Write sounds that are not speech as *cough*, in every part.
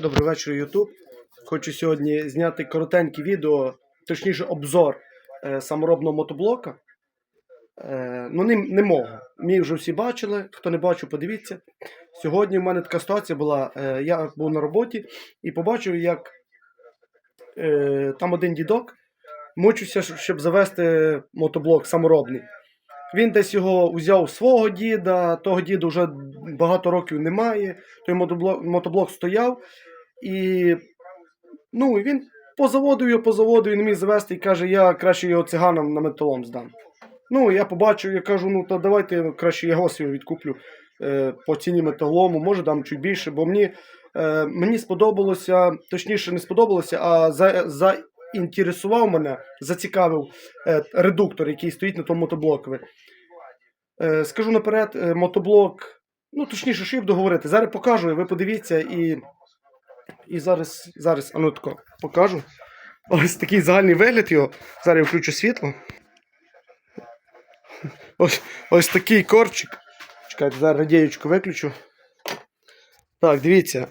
Добрий вечір, Ютуб. Хочу сьогодні зняти коротеньке відео, точніше обзор е, саморобного мотоблока. Е, ну, не, не мого. Мій вже всі бачили. Хто не бачив, подивіться. Сьогодні в мене така ситуація була. Е, я був на роботі і побачив, як е, там один дідок мучився, щоб- завести мотоблок саморобний. Він десь його взяв свого діда, того діда вже багато років немає. Той мотоблок, мотоблок стояв. І ну, і він позаводив його, позаводив, не міг завести і каже, я краще його циганам на металом здам. Ну, я побачив, я кажу, ну то давайте краще його відкуплю е, по ціні металому, може дам чуть більше, бо мені, е, мені сподобалося, точніше, не сподобалося, а за, заінтересував мене, зацікавив е, редуктор, який стоїть на тому мотоблокові. Е, скажу наперед, е, мотоблок, ну точніше, що я буду говорити, зараз покажу, ви подивіться і. І зараз, зараз, а ну тако, покажу. Ось такий загальний вигляд його. Зараз я включу світло. Ось, ось такий корчик. Чекайте, зараз радієчку виключу. Так, дивіться.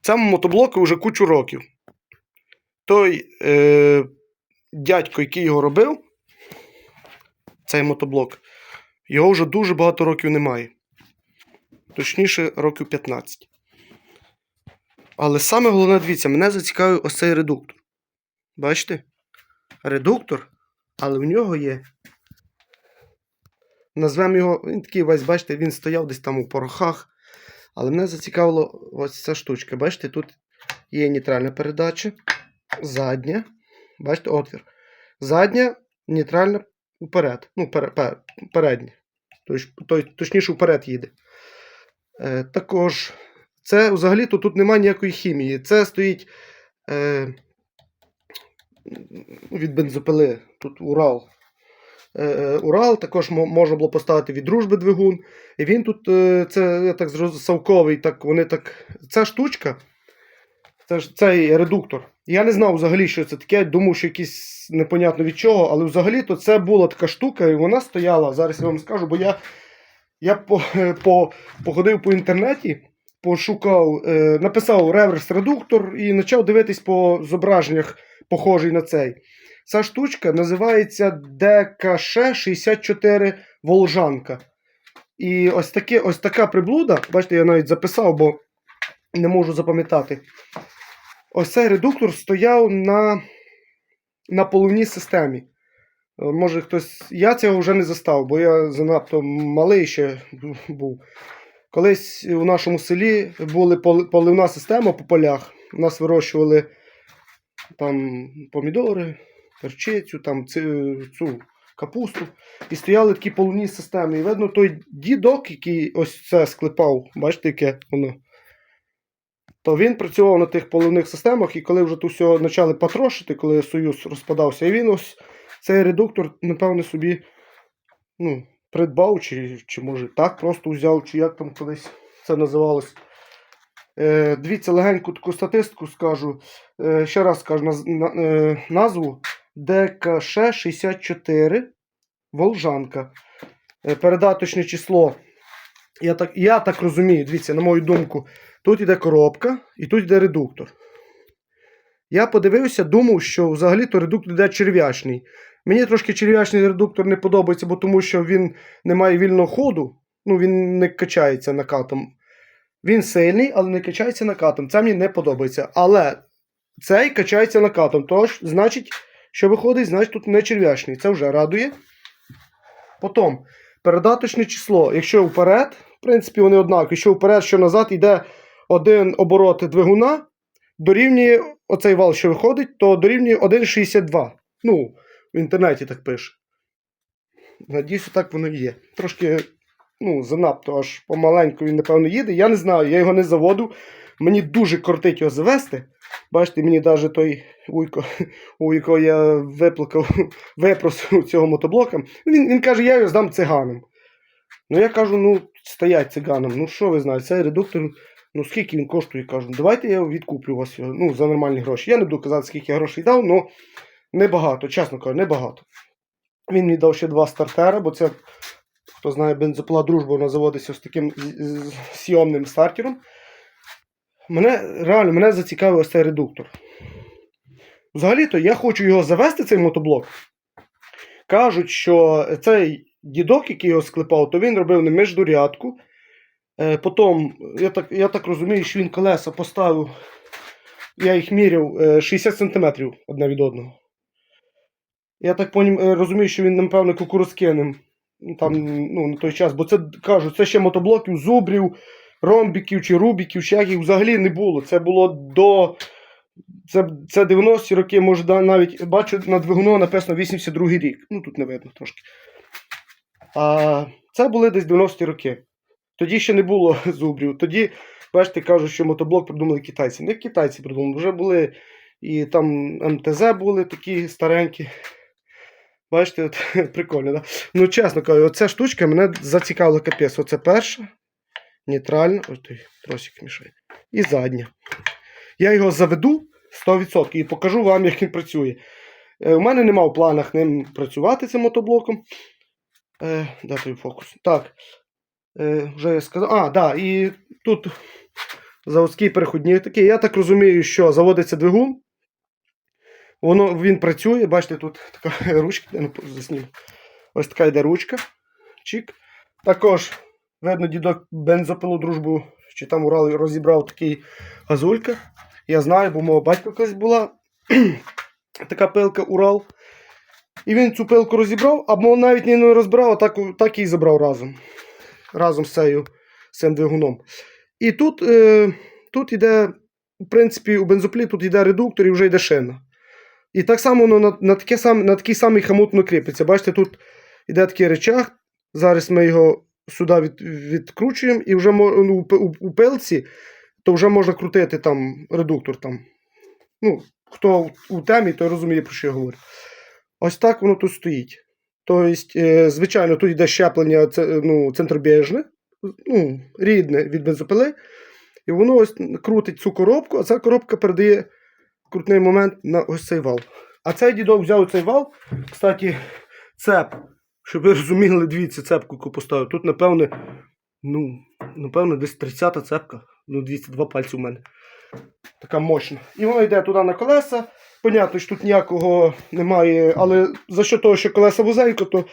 Цьому мотоблоку вже кучу років. Той е, дядько, який його робив, цей мотоблок, його вже дуже багато років немає. Точніше, років 15. Але саме головне, дивіться, мене зацікавив ось цей редуктор. Бачите? Редуктор, але в нього є. Назвемо його, він такий весь, бачите, він стояв десь там у порохах. Але мене зацікавило ось ця штучка. Бачите, тут є нейтральна передача, задня. Бачите, отвір. Задня, нейтральна уперед. Ну, пере, пер, передня. Той, точніше, вперед їде. Е, також це взагалі-то тут немає ніякої хімії. Це стоїть е, від бензопили. Тут Урал. Е, е, Урал також можна було поставити від дружби двигун. І він тут, е, це я так зрозумів, совковий, так вони так. Ця штучка, це ж цей редуктор. Я не знав взагалі, що це таке. Думав, що якийсь непонятно від чого, але взагалі-то це була така штука, і вона стояла. Зараз я вам скажу, бо я, я по, *laughs* по, походив по інтернеті пошукав, е, написав реверс-редуктор і почав дивитись по зображеннях, похожий на цей. Ця штучка називається ДКШ-64 Волжанка. І ось, таке, ось така приблуда, бачите, я навіть записав, бо не можу запам'ятати. Ось цей редуктор стояв на, на поливній системі. Е, Може хтось. Я цього вже не застав, бо я занадто малий ще був. Колись у нашому селі була поливна система по полях. У нас вирощували там помідори, перчицю, там цю капусту. І стояли такі поливні системи. І видно, той дідок, який ось це склепав, бачите, яке воно. То він працював на тих поливних системах, і коли вже тут все почали потрошити, коли Союз розпадався, і він ось цей редуктор, напевне, собі ну, придбав, чи, чи може так просто взяв, чи як там колись це називалось. Е, дивіться, легеньку таку статистику скажу. Е, ще раз скажу наз, на, е, назву ДКШ-64 Волжанка. Е, передаточне число. Я так, я так розумію, дивіться, на мою думку, тут йде коробка і тут йде редуктор. Я подивився, думав, що взагалі-то редуктор йде черв'ячний. Мені трошки черв'ячний редуктор не подобається, бо тому що він не має вільного ходу, ну він не качається накатом. Він сильний, але не качається накатом. Це мені не подобається. Але цей качається накатом. Тож, значить, що виходить, значить тут не черв'ячний. Це вже радує. Потім, передаточне число. Якщо вперед, в принципі, вони однакові. Якщо вперед, що назад йде один оборот двигуна, дорівнює оцей вал, що виходить, то дорівнює 1,62. Ну, в інтернеті так пише. Надіюся, так воно і є. Трошки, ну, занадто аж помаленьку він, напевно, їде. Я не знаю, я його не заводив. Мені дуже кортить його завести. Бачите, мені навіть той уйко, *laughs* у якого я виплакав, *laughs* випросив цього мотоблока. Він, він каже, я його здам циганам. Ну я кажу, ну, стоять циганам. Ну що ви знаєте, цей редуктор, ну скільки він коштує, кажу, давайте я відкуплю вас його, ну, за нормальні гроші. Я не буду казати, скільки я грошей дав, але небагато, чесно кажу, небагато. Він мені дав ще два стартера, бо це, хто знає, бензопила дружба, вона заводиться з таким з- стартером. мене реально мене зацікавив ось цей редуктор. Взагалі-то я хочу його завести, цей мотоблок. Кажуть, що цей дідок, який його склепав, то він робив не міждурядку. Е, потім, я так, я так розумію, що він колеса поставив. Я їх міряв е, 60 см одне від одного. Я так е, розумію, що він, напевно, кукурузкинем там, ну, на той час, бо це кажуть, це ще мотоблоків, зубрів, ромбіків чи рубіків, чи як їх взагалі не було. Це було до. Це, це 90-ті роки, може, навіть бачу на двигуну написано 82-й рік. Ну тут не видно трошки. А це були десь 90-ті роки. Тоді ще не було *laughs* зубрів. Тоді, бачите, кажуть, що мотоблок придумали китайці. Не китайці придумали, вже були і там МТЗ були такі старенькі. Бачите, от, *laughs* прикольно, да? Ну, чесно кажу, оця штучка мене зацікавила капець. Оце перша, нейтральна, ось той тросик мішає. І задня. Я його заведу 100% і покажу вам, як він працює. Е, у мене нема в планах ним працювати цим мотоблоком. Е, де той фокус? Так. Е, вже я сказав. А, да, і тут заводський переходник такий. Я так розумію, що заводиться двигун. Воно, він працює, бачите, тут така *laughs* ручка, я не засніму. Ось така йде ручка. Чик. Також, видно, дідок бензопилу дружбу, чи там Урал розібрав такий газулька. Я знаю, бо мого батька колись була *clears throat* така пилка Урал. І він цю пилку розібрав, або навіть не розбирав, а так, так і забрав разом. Разом з цією цим двигуном. І тут, е, тут йде, в принципі, у бензоплі тут йде редуктор і вже йде шина. І так само воно на, на, таке сам, на такий самий хамут воно кріпиться. Бачите, тут йде такий речах. Зараз ми його сюди від, відкручуємо, і вже ну, у, у, у пилці, то вже можна крутити там редуктор. Там. Ну, хто у темі, той розуміє, про що я говорю. Ось так воно тут стоїть. Тобто, е, звичайно, тут йде щеплення ну, центробіжне, ну, рідне від бензопили. І воно ось крутить цю коробку, а ця коробка передає крутний момент на ось цей вал. А цей дідок взяв цей вал, кстати, цеп. Щоб ви розуміли, дивіться, цепку яку поставив. Тут, напевне, ну, напевно, десь 30-та цепка. Ну, 202 пальці у мене. Така мощна. І воно йде туди на колеса. Понятно, що тут ніякого немає, але за що того, що колеса вузенько, то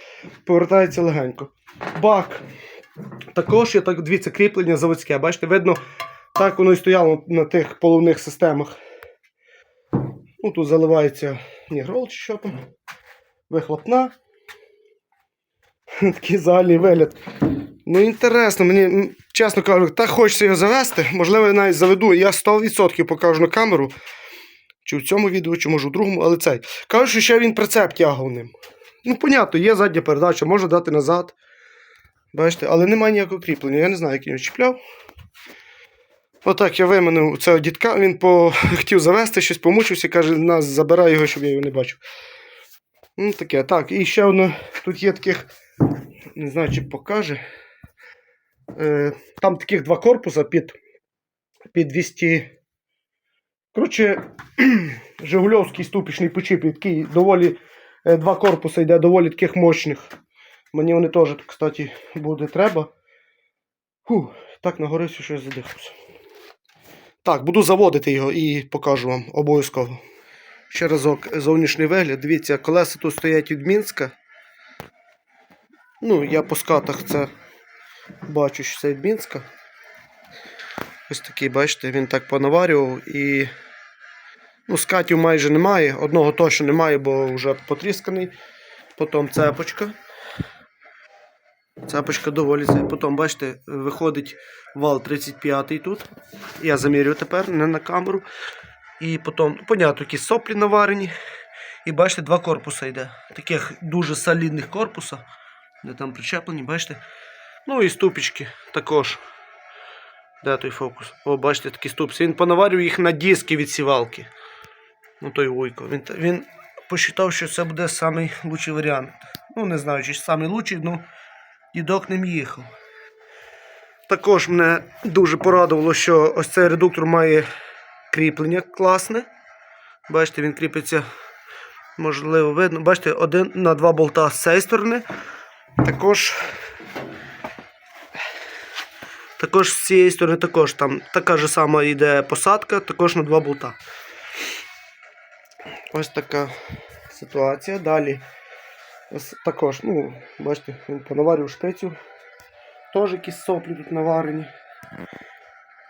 повертається легенько. Бак. Також є так, дивіться, кріплення заводське. Бачите, видно, так воно і стояло на тих поливних системах. Ну, тут заливається нігрол чи що там. Вихлопна. *laughs* Такий загальний вигляд. Ну, інтересно, мені, чесно кажу, так хочеться його завести. Можливо, я навіть заведу. Я 100% покажу на камеру. Чи в цьому відео, чи може в другому, але цей. Кажуть, що ще він прицеп тягав ним. Ну, понятно, є задня передача, можна дати назад. Бачите, але немає ніякого кріплення. Я не знаю, як він його чіпляв. Отак я виманив цього дідка, він по... *laughs* хотів завести, щось помучився, каже, нас забирай його, щоб я його не бачив. Ну, таке. Так, і ще одне, тут є таких, не знаю, чи покаже. Е, там таких два корпуса під, під 200. Коротше, *clears throat* Жигульовський ступічний почіп, який доволі е, два корпуси йде доволі таких мощних. Мені вони теж, кстати, буде треба. Фу, так нагорився, що я задихався. Так, буду заводити його і покажу вам обов'язково. Ще разок зовнішній вигляд. Дивіться, колеса тут стоять від Мінська. Ну, я по скатах це бачу, що це від Мінська. Ось такий, бачите, він так понаварював і. Ну, скатів майже немає. Одного точно немає, бо вже потрісканий. Потім цепочка. Цепочка доволі. це. Потім, бачите, виходить вал 35 тут. Я замірю тепер, не на камеру. І потім, ну, понятно, якісь соплі наварені. І бачите, два корпуса йде. Таких дуже солідних корпуса. Де там причеплені, бачите. Ну і ступічки також. Де той фокус? О, бачите, такі ступці. Він понаварює їх на диски від сівалки. Ну той вуйко. Він, він посчитав, що це буде найкращий варіант. Ну, не знаю, чи найкращий, ну дідок ним їхав. Також мене дуже порадувало, що ось цей редуктор має кріплення класне. Бачите, він кріпиться, можливо, видно. Бачите, один на два болта з цієї сторони. Також Також з цієї сторони також там така ж сама йде посадка, також на два болта. Ось така ситуація. Далі також, ну, бачите, він понаварив шпицю. Теж якісь соплі тут наварені.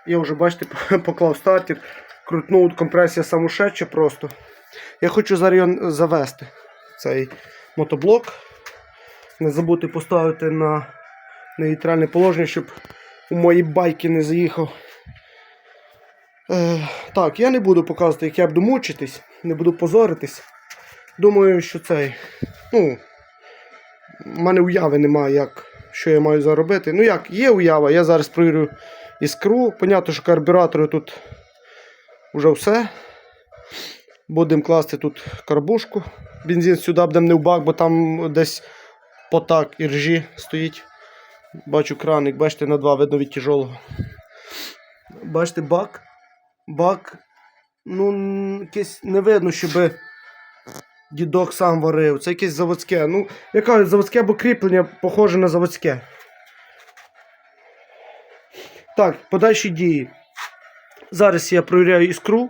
Я вже, бачите, *laughs* поклав стартер, крутнув компресія самошедша просто. Я хочу зараз завести, цей мотоблок. Не забути поставити на нейтральне положення, щоб у мої байки не заїхав. Е, так, я не буду показувати, як я буду мучитись, не буду позоритись. Думаю, що цей. Ну, в мене уяви немає, як, що я маю заробити. Ну як, є уява, я зараз провірю іскру. Понятно, що карбюратору тут вже все. Будемо класти тут карбушку. Бензин сюди будемо не в бак, бо там десь потак і ржі стоїть. Бачу краник, бачите, на два видно від тяжелого. Бачите, бак. Бак. Ну, якесь не видно, щоб дідок сам варив. Це якесь заводське. Ну, я кажу, заводське, бо кріплення похоже на заводське. Так, подальші дії. Зараз я провіряю іскру.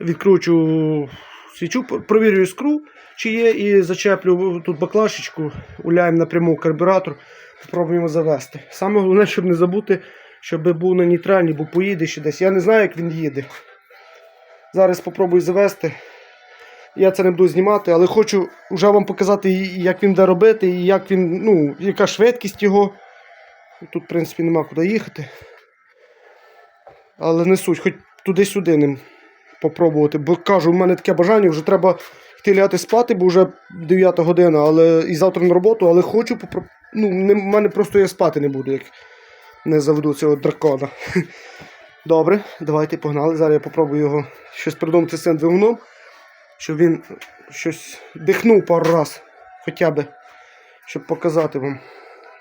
Відкручу свічу, провірю іскру, чи є, і зачеплю тут баклашечку, уляємо напряму в карбюратор, спробуємо завести. Саме головне, щоб не забути, щоб був на нейтральній, бо поїде ще десь. Я не знаю, як він їде. Зараз спробую завести. Я це не буду знімати, але хочу вже вам показати, як він буде робити, і як він, ну, яка швидкість його. Тут, в принципі, нема куди їхати. Але не суть, хоч туди-сюди ним попробувати. Бо кажу, в мене таке бажання, вже треба йти лягати спати, бо вже 9 година, але і завтра на роботу, але хочу попро... Ну, не, в мене просто я спати не буду, як не заведу цього дракона. *laughs* Добре, давайте погнали. Зараз я попробую його щось придумати з цим двигуном, щоб він щось дихнув пару раз, хоча б, щоб показати вам.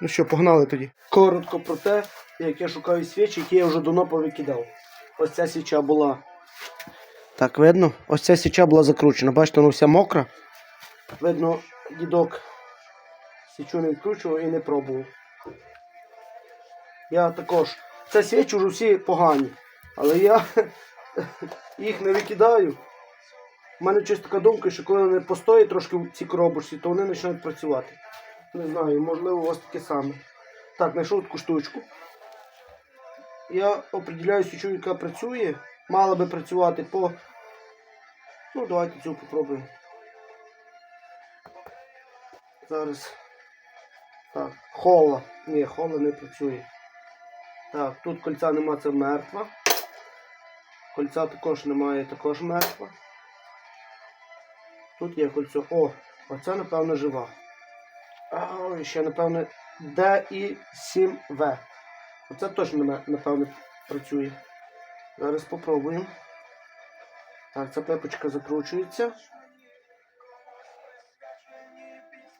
Ну що, погнали тоді. Коротко про те, як я шукаю свічі, які я вже давно повикидав. Ось ця свіча була. Так, видно? Ось ця свіча була закручена. Бачите, вона вся мокра. Видно, дідок свічу не відкручував і не пробував. Я також. Це свічі вже всі погані. Але я *laughs* їх не викидаю. У мене чисто така думка, що коли вони постоять трошки в цій коробочці, то вони починають працювати. Не знаю, можливо, у вас таке саме. Так, знайшов таку штучку. Я определяю свічу, яка працює. Мала би працювати по. Ну, давайте цю попробуємо. Зараз. Так, хола. Ні, хола не працює. Так, тут кольця нема, це мертва. Кольця також немає, також мертва. Тут є кольцо. О, оце, напевно, жива. А, ще, напевно, D і 7V. Оце точно, на- напевно, працює. Зараз спробуємо. Так, ця пепочка закручується.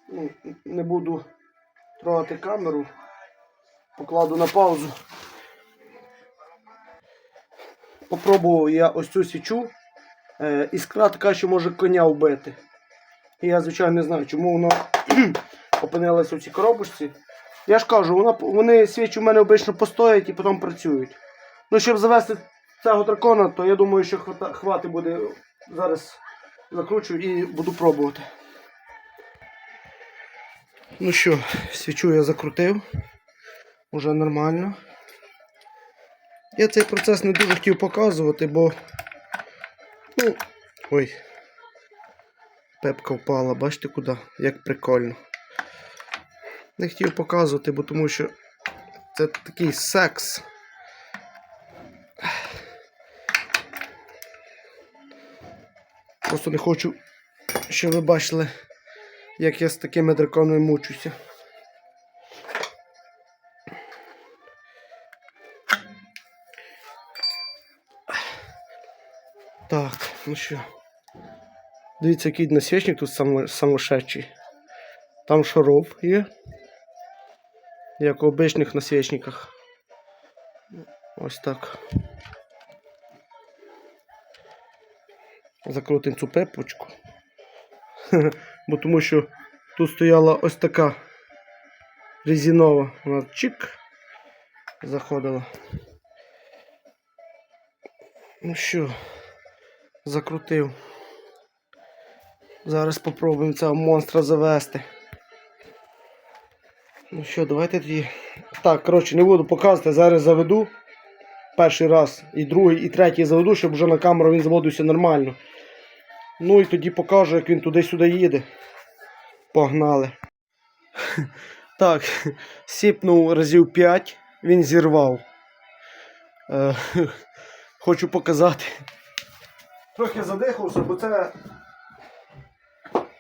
Ну, не буду трогати камеру. Покладу на паузу. Попробував я ось цю свічу. Е, іскра така, що може коня вбити. І я, звичайно, не знаю, чому вона *clears throat* опинилася в цій коробочці. Я ж кажу, вона, вони свічі в мене обично постоять і потім працюють. Ну, щоб завести цього дракона, то я думаю, що хвати буде зараз закручую і буду пробувати. Ну що, свічу я закрутив. Уже нормально. Я цей процес не дуже хотів показувати, бо. Ну. Ой. Пепка впала, бачите куди? Як прикольно. Не хотів показувати, бо тому що це такий секс. Просто не хочу, щоб ви бачили, як я з такими драконами мучуся. Так, ну що. Дивіться, який насвічник тут само- самошедший. Там шаров є. Як у обичних насвічниках. Ось так. Закрутимо цю пепочку. *laughs* Бо тому що тут стояла ось така резинова. Вона чик. заходила. Ну що, закрутив. Зараз попробуємо цього монстра завести. Ну що, давайте тоді. Так, коротше, не буду показувати, зараз заведу. Перший раз, і другий, і третій заведу, щоб вже на камеру він заводився нормально. Ну і тоді покажу, як він туди-сюди їде. Погнали. *laughs* Так, *laughs* сіпнув разів 5, він зірвав. Е, *laughs* хочу показати. Трохи задихався, бо це.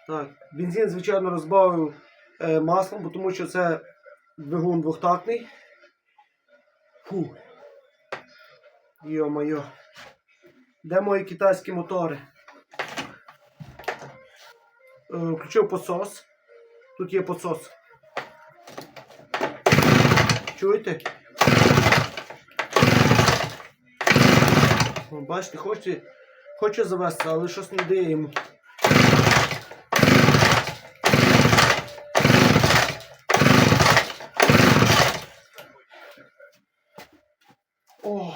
Так, бензин, звичайно, розбавив е, маслом, бо тому що це двигун двохтактний. Фу. Йо-моє. Де мої китайські мотори? Е, Включив посос. Тут є посос. Чуєте? Бачите, хоче, хоче завести, але щось не дає йому. О.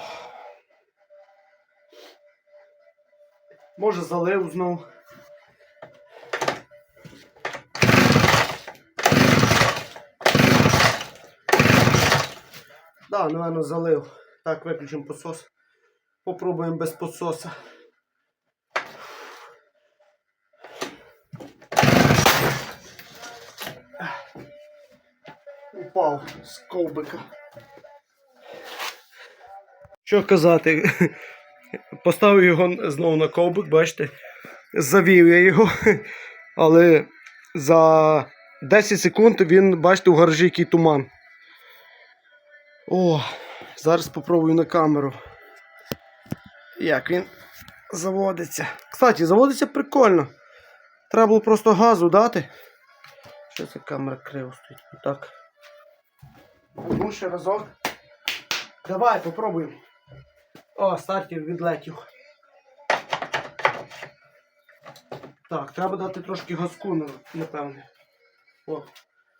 Може залив знов. Да, напевно, залив. Так, виключимо посос. Попробуємо без пососа. Упав з ковбика. Що казати? *laughs* Поставив його знову на ковбик, бачите? Завів я його. *laughs* Але за 10 секунд він, бачите, у гаражі який туман. О, зараз спробую на камеру. Як він заводиться. Кстати, заводиться прикольно. Треба було просто газу дати. Що це камера криво стоїть? Отак. Ну, ще разок. Давай, попробуємо. О, стартів відлетів. Так, треба дати трошки газку, напевне. О.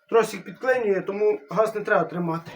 Тросик підклинює, тому газ не треба тримати.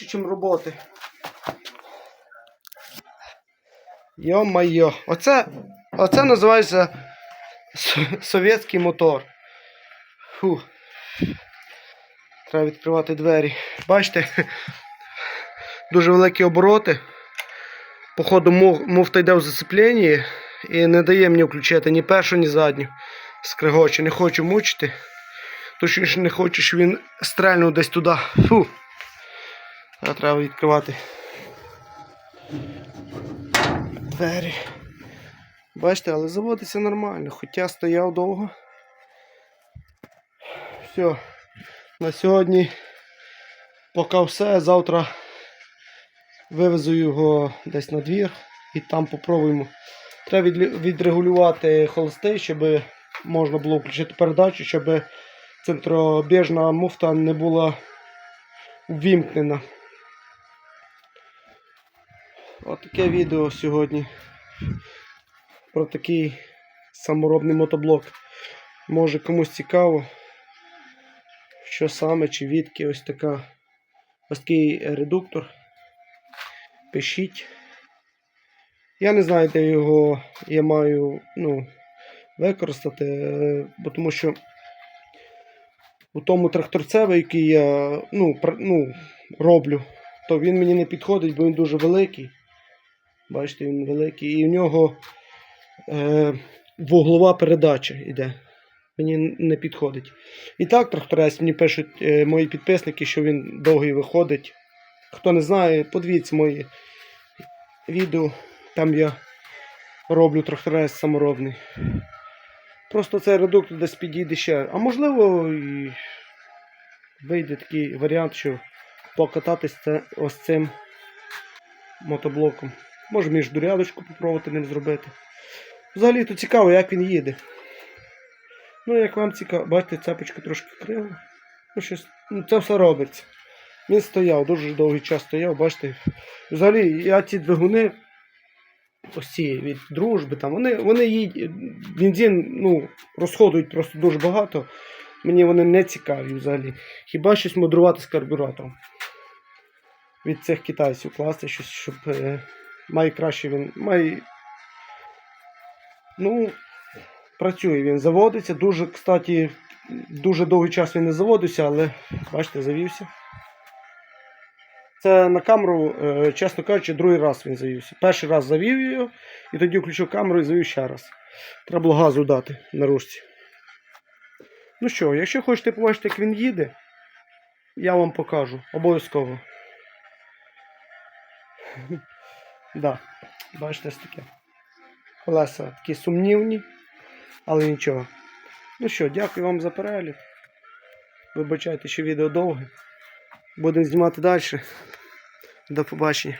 Більше, ніж роботи. Йо-моє. Оце, оце називається совєтський мотор. Фу. Треба відкривати двері. Бачите, дуже великі обороти. Походу, муф- муфта йде в зацепленні і не дає мені включити ні першу, ні задню. Скригоче, не хочу мучити. Точніше не хочу, щоб він стрельнув десь туди. Фу. Треба відкривати. Двері. Бачите, але заводиться нормально, хоча стояв довго. Все. На сьогодні поки все. Завтра вивезу його десь на двір і там попробуємо. Треба відрегулювати холости, щоб можна було включити передачу, щоб центробіжна муфта не була ввімкнена. Отаке відео сьогодні про такий саморобний мотоблок. Може комусь цікаво, що саме чи відки ось така ось такий редуктор. Пишіть. Я не знаю, де його я маю ну, використати, е, бо тому що у тому тракторцеві, який я ну, ну, роблю, то він мені не підходить, бо він дуже великий. Бачите, він великий. І в нього е, вуглова передача йде. Мені не підходить. І так, тракторець мені пишуть е, мої підписники, що він довгий виходить. Хто не знає, подивіться мої відео. Там я роблю тракторець саморобний. Просто цей редуктор десь підійде ще. А можливо, і вийде такий варіант, що покататись це ось цим мотоблоком. Може міждурядочку попробувати ним зробити. Взагалі то цікаво, як він їде. Ну, як вам цікаво, бачите, цепочка трошки крила. Ну, щось, ну, це все робиться. Він стояв, дуже довгий час стояв, бачите. Взагалі, я ці двигуни, ось ці від дружби, там, вони, вони їдь, бензин ну, розходують просто дуже багато. Мені вони не цікаві взагалі. Хіба щось мудрувати з карбюратором. Від цих китайців класти щось, щоб е, має краще він. Має, ну, працює він, заводиться. Дуже, кстати, дуже довгий час він не заводився, але бачите, завівся. Це на камеру, е, чесно кажучи, другий раз він завівся. Перший раз завів його, і тоді включив камеру і завів ще раз. Треба було газу дати на ручці. Ну що, якщо хочете побачити, як він їде, я вам покажу. Обов'язково. Да, бачите, ж таке. Колеса такі сумнівні, але нічого. Ну що, дякую вам за перегляд. Вибачайте, що відео довге. Будемо знімати далі. До побачення.